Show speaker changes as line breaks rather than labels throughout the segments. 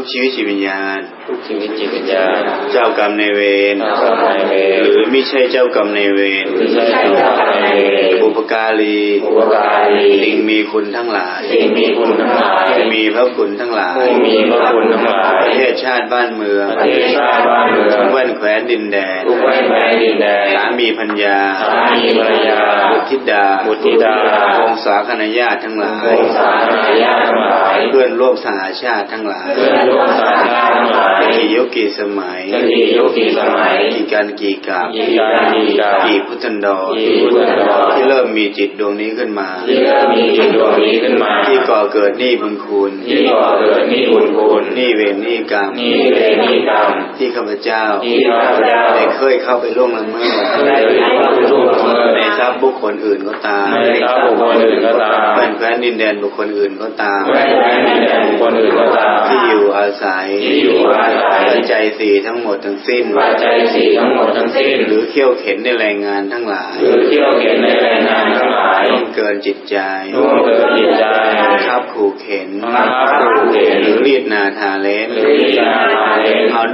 ทุกชีวิตจิตวิญญาณ
ทุกชีวิตจิตวิญญาณ
เจ้ากรรมในายเวร
เจ้ากรรมนายเวร
หรือไม่ใช่เจ้ากรรมในายเวร
ไม่ใช่เจ้ากรรมนายเวร
บุปการี
บุปการี
สิ่งมีคุณทั้งหลาย
สิ่งมีคุณทั้งหลาย
มีพระคุณทั้งหลาย
ผู้มีพระคุณทั้งหลาย
ประเทศชาติบ้านเมือง
ประเทศชาติบ้านเมือง
ทุกแว่นแขวนดินแดน
ทุกแว่นแคว้นดินแดน
สามีพัญญา
สามีภรรยา
บุตรธิดา
บุตรธิดา
วงศาคณาญาติทั้งหลา
วยงศาคณาญาติทั้งหลาย
เพื่อนร่วมสหาชาติทั้งหลาย
เพื่อนร่วมสาชาติทั้งหลาย
กี่ยุคกี่สมัย
จะกี่ยุคกี่สมัย
กี่การกี่กับ
กี่การกี่การ
กี่พุทธันดร
กี่พุทธันดร
ที่เริ่มมีจิตดวงนี้ขึ้นมา
ที่เริ่มมีจิตดวงนี้ขึ้นมา
ที่ก่อเกิดหนี้บุญคุณ
ที่ก่อเกิดนิบุญคุณ
หนี้เวรหนี้กรรม
นี่เวรนี่กรรม
ที่ข้าพเจ้า
ที่ข้าพเจ้า
ได้ เคยเข้าไปล่วงละเมิด
ได้ไปล่วงละเมิด
ในทรัพย์บุคคลอื่นก็ตาม
ในทรัพย์บุคคลอื่นก็ตาม
แฟนแคว้นดินแดนบุคคลอื่นก็ตาม
แว่นแคว้นดินแดนบุคคลอื่นก็ตาม
ที่อยู่อาศัย
ที่อยู่อาศัย
ปัจจัยสี่ทั้งหมดทั้งสิ้น
ปัจจัยสี่ทั้งหมดทั้งสิ้น
หรือเขี่ยวเข็นในแรงงานทั้งหลาย
หรือเที่ยวเข็นในแรงงานทั้งหลาย
ล่วงเกินจิตใจ
ร่วงเกิดจิตใจ
บังคับขู่เข็น
บังคับขู่เข็น
หรือรีดนาทาเลน
หรือวิจารณาเลน
เอา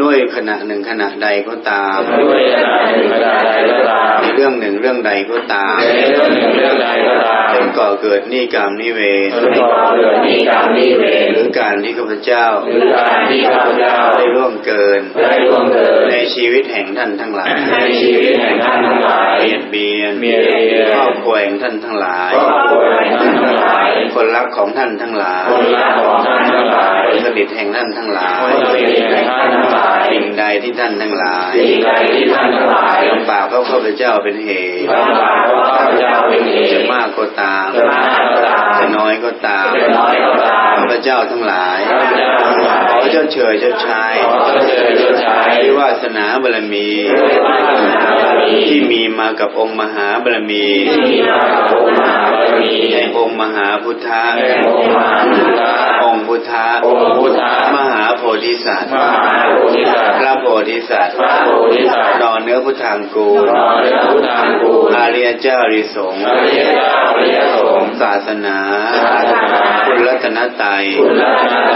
ด้วยขณะหนึ่งขณะใดก็ตาม
ด้วยขณะหนึ่งขณะใดก็ตาม
เรื่องหนึ่งเรื่องใดก็ตาม
ในเรื่องหนึ่งเรื่องใดก็ตาม
จนก่อเกิดหนี้กรรมหนี้เวร
จนก่อเกิดนิกรรมนิเวร
หรือการที่ข้าพเจ้า
หรือการที่ข้าพเจ้า
ได้ร่วงเกิน
ได้ร่วงเกิด
ในชีวิตแห่งท่านทั้งหลาย
ในชีวิตแห่งท่านทั้งหลาย
เบียดเบียน
เบียดเบียน
ครอบครัวแห่งท่านทั้งหลาย
ครอบครัวแห่งท่านทั้งหลาย
คนรักของท่านทั้งหลาย
คนรักของท่านทั้งหลาย
คนสนิทแห่งท่านทั้งหลาย
คนสนิทแห่งท่านทั้งหลาย
สิ่งใดที่ท่านทั้งหลาย
สิ่งใดที่ท่านทั้งหลาย
ลำบากก็ข้าพเจ้าเป็นเหตุ
ลำบากเพราะข้าพเจ้าเป็นเหตุ
จะมากก็ตาม
จะมากก็ตาม
จะน้อยก็ตาม
จะน้อยก็ตาม
ข้าพเจ้าทั้งหลาย
ข้าพเจ้าทั้งหลาย
ขอเจ้าเฉยเจ้าชาย
ขอเจริญเจริญชาย
ด้วยวาสนาบารมี
ด้วยวาสนาบารมี
ที่มีมากับองค์มหาบารมี
ที่มีมากับองค์มหาบารมี
แห่งองค์มหาพุทธะ
แห่งองค์มหาพุทธะ
องค์พุทธะ
องค์พุทธะ
มหาโพธิสัตว์
มหาโพธิสัตว์
พระโพธิสัตว์
พระโพธิสัตว์
นอนเนื้อพุทธังกูล
นอนเรือพุทธังกูล
อาริยเจ้าอริสงฆ์
อริยเจ้าอริยสงฆ์
ศาสนา
ศาสนา
คุณรัตนตรัย
คุณรัตนตรัย
คุรุ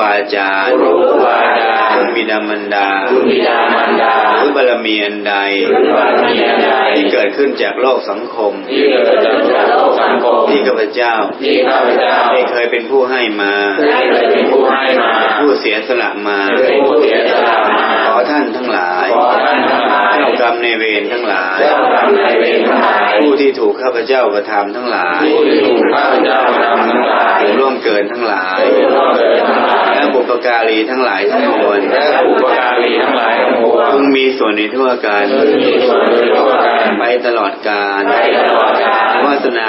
บาจารย์
คุรุบาจารย์
คุณบิดามันดา
คุณบิดามารดา
หรือบารมีอันใด
หรือบารมีอันใด
ที่เกิดขึ้นจากโลกสังคม
ที่เกิดจากโลกสังคม
ที่ข้าพเจ้า
ที่ข้าพเจ้า
ได้เคยเป็นผู้ให้มา
ได้เคยเป็นผู้ให้มา
ผู้เสียสละมา
เป็นผู้เสียสละมา
ขอท่านทั้งหลาย
ขอท่านทั้งหลาย
เจ้ากรรมในายเวรทั้งหลาย
เจ้ากรรมนายเวรทั้งหลาย
ผู้ที่ถูกข้าพเจ้ากระทำทั้งหลาย
ผู้ที่ถูกข้าพเจ้ากระทำทั้งหลาย
ร่วงเกินทั้งหลาย
ผู้ล่วงเกินทั้งหลาย
และบุปการีทั้งหลายทั้งมวล
และอุปการีทั้งหลายทั้งปวง
พึงมีส่วนในทั่วกัน
มีส่วนโดยทั่วกัน
ไปตลอดกาล
ไปตลอดกาล
วาสนา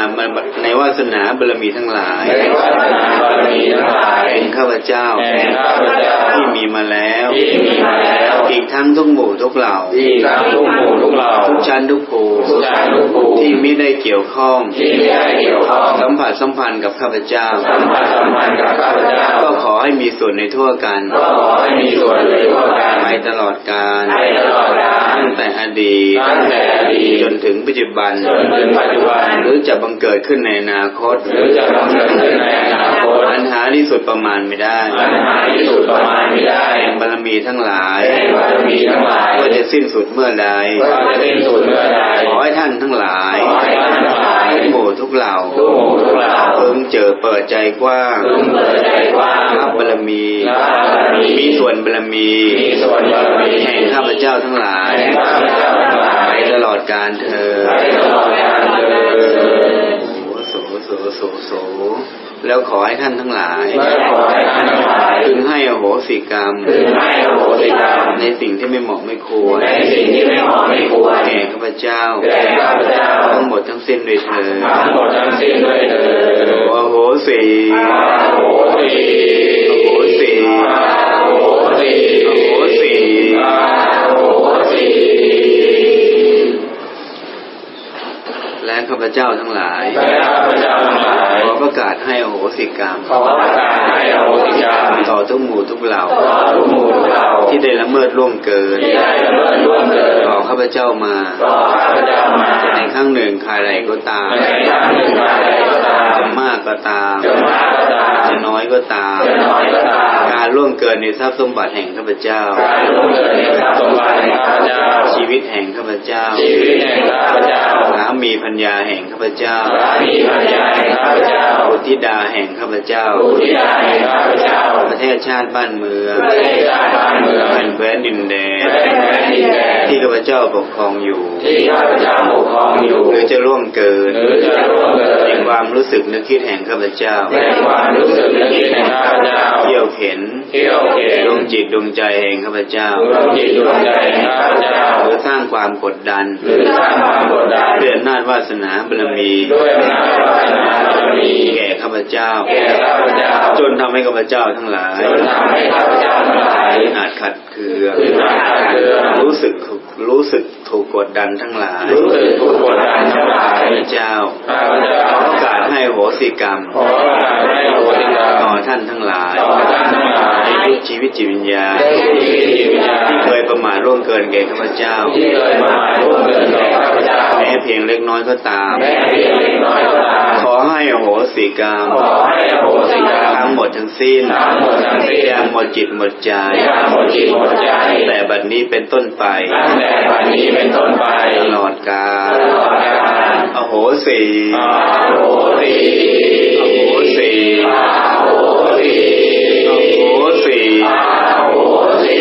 ในวาสนาบารมีทั้งหลาย
ในวาสนาบารมีทั้งหลาย
เป็นข้าพเจ้า
แห่งข้าพเจ้า
ที่มีมาแล้ว
ที่มีมาแล้ว
อีก ทั้งทุกหมู่ทุกเหล่า
ที่ทั้งทุกหมู่ทุกเหล่า
ทุกชั้นทุกภู
ทุกชาติทุกภู
ที่ไม่ได้เกี่ยวข้อง
ที่ไม่ได้เกี่ยวข้อง
สัมผัสสัมพันธ์กับข้าพเจ้า
สัมผัสสัมพันธ์กับข้าพเจ้า
ก็ขอให้มีส่วนในทั่วกัน
ก็ขอให้มีส่วนโดยทั่วกัน
ไปตลอดกาล
ไปตลอดกาล
ตั้งแต่อดีต
ตั้งแต่อดีต
จนถึงปัจจุบัน
จนถึงปัจจุบัน
หรือจะบังเกิดขึ้นในอนาคต
หรือจะบังเกิดขึ้นในอนาคต
ปัญหาที่ สุดประมาณไม่ได้
ปัญหาที่สุดประมาณไม่ได้
แห่งบารมีทั้งหลาย
แห่งบารมีทั้งหลาย
ว่าจะสิ้นสุดเมื่อใด
ว่าจะสิ้นสุดเมื่อใด
ขอให้ท่านทั้งหลาย
ขอให้ท่านทั้งหลาย
ทุกหมู่ทุกเหล่า
ทุกหมู่ทุกเหล่า
เพิ่งเจอเปิดใจกว้าง
พึงเปิดใจกว้าง
รับบารมี
รับบารมี
มีส่วนบารมี
มีส่วนบารมี
แห่งข้าพเจ้าทั้งหลาย
แห่งข้าพเจ้าทั้งหลาย
ไปตลอดการเธอ แล้วขอให้ท่านทั้งหลาย
และขอให้ท่านทั้งหลาย
พึงให้อโหสิกรรม
พึงให้อโหสิกรรม
ในสิ่งที่ไม่เหมาะไม่ควร
ในสิ่งที่ไม่เหมาะไม่ควร
แก่ข้าพเจ้า
แก่ข้าพเจ้า
ทั้งหมดทั้งสิ้นด้วยเธอญ
ทั้งหมดทั้งสิ้นด้วยเถิด
โอโหสิ
โหติ
โอโหสิ
โหติ
โอโหสิ พเจ้าทั้งหลาย
และข้าพเจ้าทั้งหลาย
ขอประกาศให้อโหสิกรรม
ขอประกาศให้อโหสิกรรม
ต่อทุกหมู่ทุกเหล่า
ต่อทุกหมู่ทุกเหล่า
ที่ได้ละเมิดล่วงเกิน
ที่ได้ละเมิดล่วงเกิน
ต่อข้าพเจ้ามา
ต่อข้าพเจ้ามา
ในครั้งหนึ่งใครใดก็ตาม
ในครั้งหนึ่งมาใดก็ตาม
จะมากก็ตาม อยก็ตาม
จะน้อยก็ตาม
การล่วงงเกินในทรัพย์สมบัติแห่งข้าพเจ้า
การล่วงเกินในทรัพย์สมบัติแห่งข้าพเจ้า
ชีวิตแห่งข้าพเจ้า
ชีวิตแห่งข้าพเจ้า
สามีพัญญาแห่งข้าพเจ้า
สามีภรรยาแห่งข้าพเจ้า
บุตรธิดาแห่งข้าพเจ้า
ผู้ที่ได้แห่งข้าพเจ้า
ประเทศชาติบ้านเมือง
ประเทศชาติบ้านเมือง
แผ่นแคว้นดินแดน
แผ่นแคว้นดินแดน
ที่ข้าพเจ้าปกครองอยู่
ที่ข้าพเจ้าปกครองอยู่
หรือจะล่วงเกิน ความรู้สึกนึกคิดแห่งข้าพเจ้า
ในความรู้สึกและคิดแห่งข้าพเจ้า
เที่ยวเข็น
เที่ยวเข็น
ดวงจิตดวงใจแห่งข้าพเจ้า
ดวงจิตดวงใจแห่งข้าพเจ้า
หรือสร้างความกดดัน
หรือสร้างความกดดัน
ด้วยอำนาจวาสนาบารมี
ด้วยอำนาจวาสนาบารมี
แก่ข้าพเจ้า
แก่ข้าพเจ้า
จนทำให้ข้าพเจ้าทั้งหลาย
จนทำให้ข้าพเจ้าทั้งหลาย
อาจขัดเคือง รู้สึกถูกกดดันทั้งหลาย
รู้สึกถูกกดดันทั้งหลาย
ข้าพเจ้า
ข้าพเจ้า
ขอโอกาสให้โหสิกรรม
ขอโอกาสให้โหติกรรม
ต่อท่านทั้งหลาย
ต่อท่านทั้งหลาย
ในทุกชีวิตจิตวิญญาณ
ได้ที่จิตวิญญาณ
ที่เคยประมาทร่วงเกินแก่ข้าพเจ้า
ที่เคยมาร่วมเกินแก่ข้าพเจ้า
แม้เพียงเล็กน้อยก็ตาม
แม้เพียงเล็กน้อยก็ตาม
ขอให้โหสิกรรม
ขอให้อโหสิกรรม
ทั้งหมดทั้งสิ้น
ทั้งหมอทั้ง
หมดจิตหมดใจ แต่บัดนี้เป็นต้นไป
ตลอดกา
ลอโหสีอ
โหสีอโหสี
อโหสี
อโหสี
อโหสี